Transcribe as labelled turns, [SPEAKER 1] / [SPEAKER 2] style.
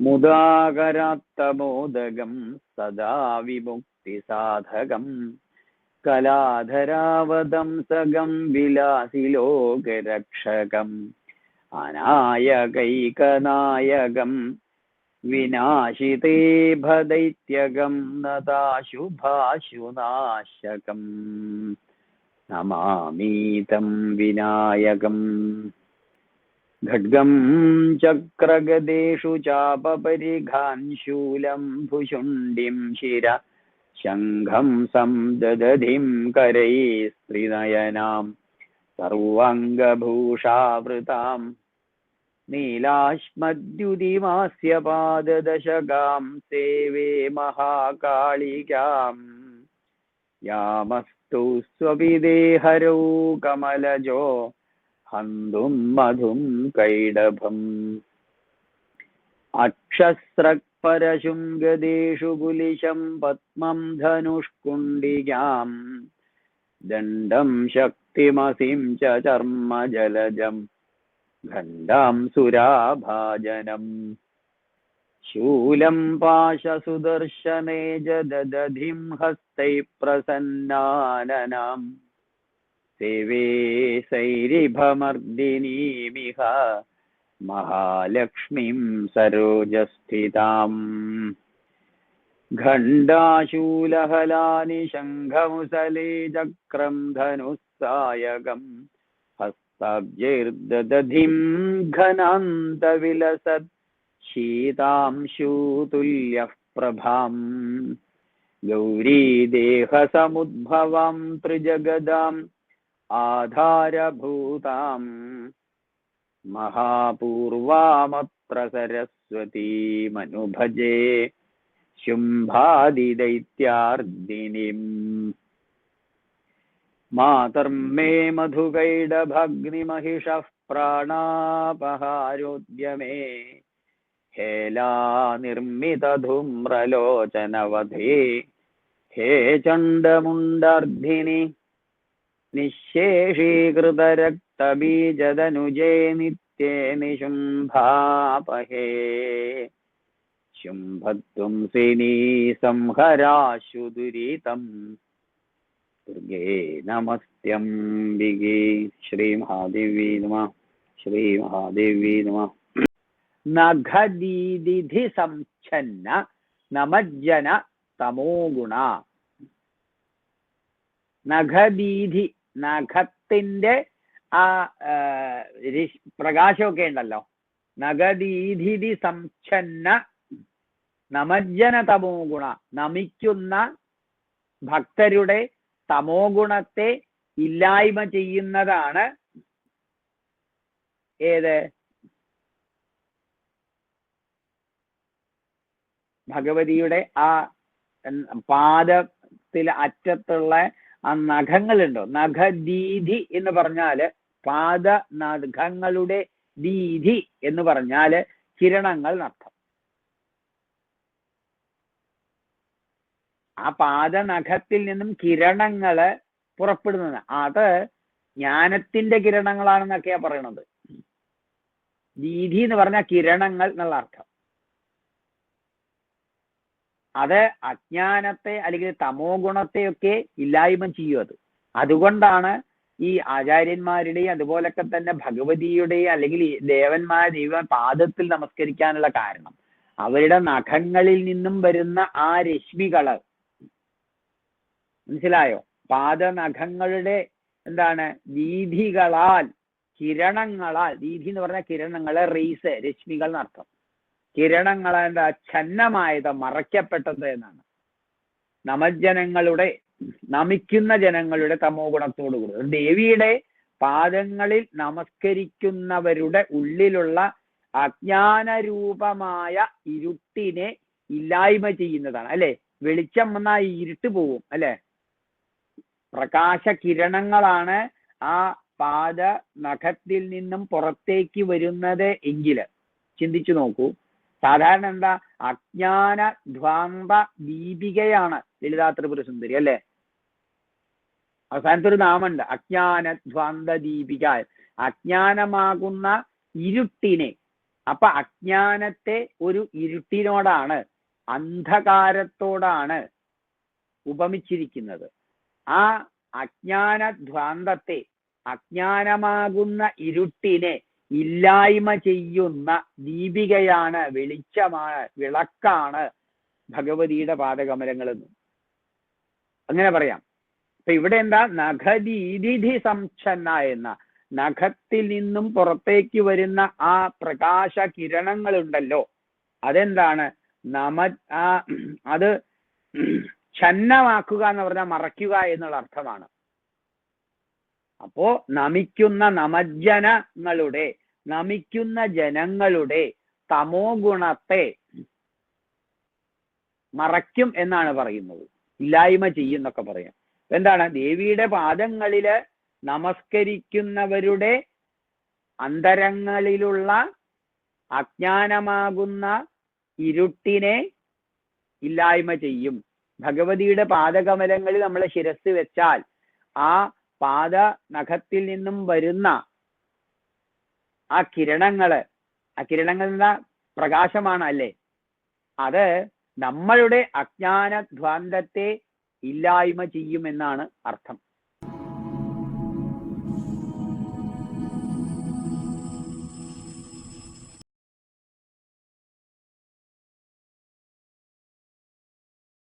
[SPEAKER 1] മുദാകരാത്തമോദകം സദാ വിമുക്തിസാധകം. കലാധരാവതംസകം വിലാസി ലോകരക്ഷകം അനായകൈകനായകം വിനാശിതേ ഭദൈത്യകം നദാശുഭാശുനാശകം നമാമീതം വിനായകം. ഖഡ്ഗം ചക്രഗദേഷു ചാപപരിഘാൻ ശൂലം भुशुण्डिं ശിര. ശംഖം സംദധിം കരൈ സ്ത്രീനയനാം. സർവാംഗഭൂഷാവൃതാം. നീലാശ്മദ്യുതിമാസ്യ പാദദശകാം സേവേ മഹാകാളികാം. യാമസ്തു സ്വവിദേഹരൗ കമലജോ ഹന്തും മധും കൈഡഭം അക്ഷസ്രക്പരശുംഗദേഷു കുലിശം പത്മം ധനുഷ്കുണ്ടികാം ദണ്ഡം ശക്തിമസിം ച ചർമ്മജലജം ഖണ്ഡാം സുരാഭാജനം ശൂലം പാശസുദർശനേ ജദധിം ഹസ്തൈ പ്രസന്നാനനാം सेवे सैरिभमर्दिनीमिह महालक्ष्मीं सरोजस्थिताम्। घण्टाशूलहलानिशङ्खमुसले चक्रं धनुस्सायकम् हस्ताब्जैर्दधिं घनान्तविलसत् शीतांशूतुल्यः प्रभाम् गौरीदेहसमुद्भवां त्रिजगदाम् आधारभूताम्। महापूर्वामत्र सरस्वतीमनुभजे शुम्भादिदैत्यार्दिनीम्। मातर्मे मधुकैडभग्निमहिषः प्राणापहारोद्य मे हेलानिर्मितधुम्रलोचनवधि। हे चण्डमुण्डर्दिनि നിശേഷീകൃതരക്തബീജതനുജേ നിത്യേ നിശുംഭാപഹേ ശുംഭധ്വംസിനീ സംഹരാശു ദുരിതം ദുർഗേ നമസ്ത്യംബികേ ശ്രീമഹാദേവീ നമ. ശ്രീമഹാദേവീ നമ. നഖദീദിധി സംച്ഛന്ന നമജ്ജന തമോഗുണ നഖദീധി നഖത്തിന്റെ ആ പ്രകാശമൊക്കെ ഉണ്ടല്ലോ. നഖദീധിതി സംച്ഛന്ന നമജ്ജന തമോ ഗുണ നമിക്കുന്ന ഭക്തരുടെ തമോ ഗുണത്തെ ഇല്ലായ്മ ചെയ്യുന്നതാണ് ഏത്? ഭഗവതിയുടെ ആ പാദത്തിൽ അറ്റത്തുള്ള ആ നഖങ്ങളുണ്ടോ? നഖദീധി എന്ന് പറഞ്ഞാൽ പാദ നഖങ്ങളുടെ ദീധി എന്ന് പറഞ്ഞാൽ കിരണങ്ങൾ നർത്ഥം ആ പാദനഖത്തിൽ നിന്നും കിരണങ്ങൾ പുറപ്പെടുന്നത്. അത് ജ്ഞാനത്തിന്റെ കിരണങ്ങളാണെന്നൊക്കെയാ പറയണത്. ദീധി എന്ന് പറഞ്ഞ കിരണങ്ങൾ എന്നുള്ള അർത്ഥം. അത് അജ്ഞാനത്തെ അല്ലെങ്കിൽ തമോ ഗുണത്തെയൊക്കെ ഇല്ലായ്മ ചെയ്യും അത്. അതുകൊണ്ടാണ് ഈ ആചാര്യന്മാരുടെയും അതുപോലൊക്കെ തന്നെ ഭഗവതിയുടെയും അല്ലെങ്കിൽ ദേവന്മാർ ദൈവ പാദത്തിൽ നമസ്കരിക്കാനുള്ള കാരണം. അവരുടെ നഖങ്ങളിൽ നിന്നും വരുന്ന ആ രശ്മികൾ. മനസ്സിലായോ? പാദനഖങ്ങളുടെ എന്താണ്? വീഥികളാൽ കിരണങ്ങളാൽ വീഥി എന്ന് പറഞ്ഞ കിരണങ്ങളെ റീസ് രശ്മികൾ എന്നർത്ഥം. കിരണങ്ങളെ ആ ഛന്നമായത് മറയ്ക്കപ്പെട്ടത് എന്നാണ്. നമജ്ജനങ്ങളുടെ നമിക്കുന്ന ജനങ്ങളുടെ തമോ ഗുണത്തോടു കൂടി. ദേവിയുടെ പാദങ്ങളിൽ നമസ്കരിക്കുന്നവരുടെ ഉള്ളിലുള്ള അജ്ഞാനരൂപമായ ഇരുട്ടിനെ ഇല്ലായ്മ ചെയ്യുന്നതാണ്. അല്ലെ? വെളിച്ചം വന്നാൽ ഇരുട്ട് പോവും. അല്ലെ? പ്രകാശ കിരണങ്ങളാണ് ആ പാദ നഖത്തിൽ നിന്നും പുറത്തേക്ക് വരുന്നത് എങ്കിൽ ചിന്തിച്ചു നോക്കൂ. സാധാരണ എന്താ? അജ്ഞാന ധ്വാന്ത ദീപികയാണ് ലളിതാ ത്രിപുര സുന്ദരി അല്ലെ? അവസാനത്തെ ഒരു നാമുണ്ട് അജ്ഞാന ധ്വാന്ത ദീപിക. അജ്ഞാനമാകുന്ന ഇരുട്ടിനെ. അപ്പൊ അജ്ഞാനത്തെ ഒരു ഇരുട്ടിനോടാണ് അന്ധകാരത്തോടാണ് ഉപമിച്ചിരിക്കുന്നത്. ആ അജ്ഞാന ധ്വാന്തത്തെ അജ്ഞാനമാകുന്ന ഇരുട്ടിനെ ഇല്ലായ്മ ചെയ്യുന്ന ദീപികയാണ് വെളിച്ചമാണ് വിളക്കാണ് ഭഗവതിയുടെ പാദകമലങ്ങളെന്ന് അങ്ങനെ പറയാം. അപ്പൊ ഇവിടെ എന്താ? നഖദീതിഥി സംഛന്ന എന്ന നഖത്തിൽ നിന്നും പുറത്തേക്ക് വരുന്ന ആ പ്രകാശ കിരണങ്ങൾ ഉണ്ടല്ലോ അതെന്താണ്? നമ ആ അത് ഛന്നമാക്കുക എന്ന് പറഞ്ഞാൽ മറയ്ക്കുക എന്നുള്ള അർത്ഥമാണ്. അപ്പോ നമിക്കുന്ന നമജ്ജനങ്ങളുടെ നമിക്കുന്ന ജനങ്ങളുടെ തമോ ഗുണത്തെ മറയ്ക്കും എന്നാണ് പറയുന്നത്. ഇല്ലായ്മ ചെയ്യുന്നൊക്കെ പറയാം. എന്താണ്? ദേവിയുടെ പാദങ്ങളിൽ നമസ്കരിക്കുന്നവരുടെ അന്തരങ്ങളിലുള്ള അജ്ഞാനമാകുന്ന ഇരുട്ടിനെ ഇല്ലായ്മ ചെയ്യും. ഭഗവതിയുടെ പാദകമലങ്ങളിൽ നമ്മളെ ശിരസ് വെച്ചാൽ ആ പാദ നഖത്തിൽ നിന്നും വരുന്ന ആ കിരണങ്ങൾ ആ കിരണങ്ങൾ പ്രകാശമാണ് അല്ലേ? അത് നമ്മളുടെ അജ്ഞാനധ്വാന്തത്തെ ഇല്ലായ്മ ചെയ്യുമെന്നാണ് അർത്ഥം.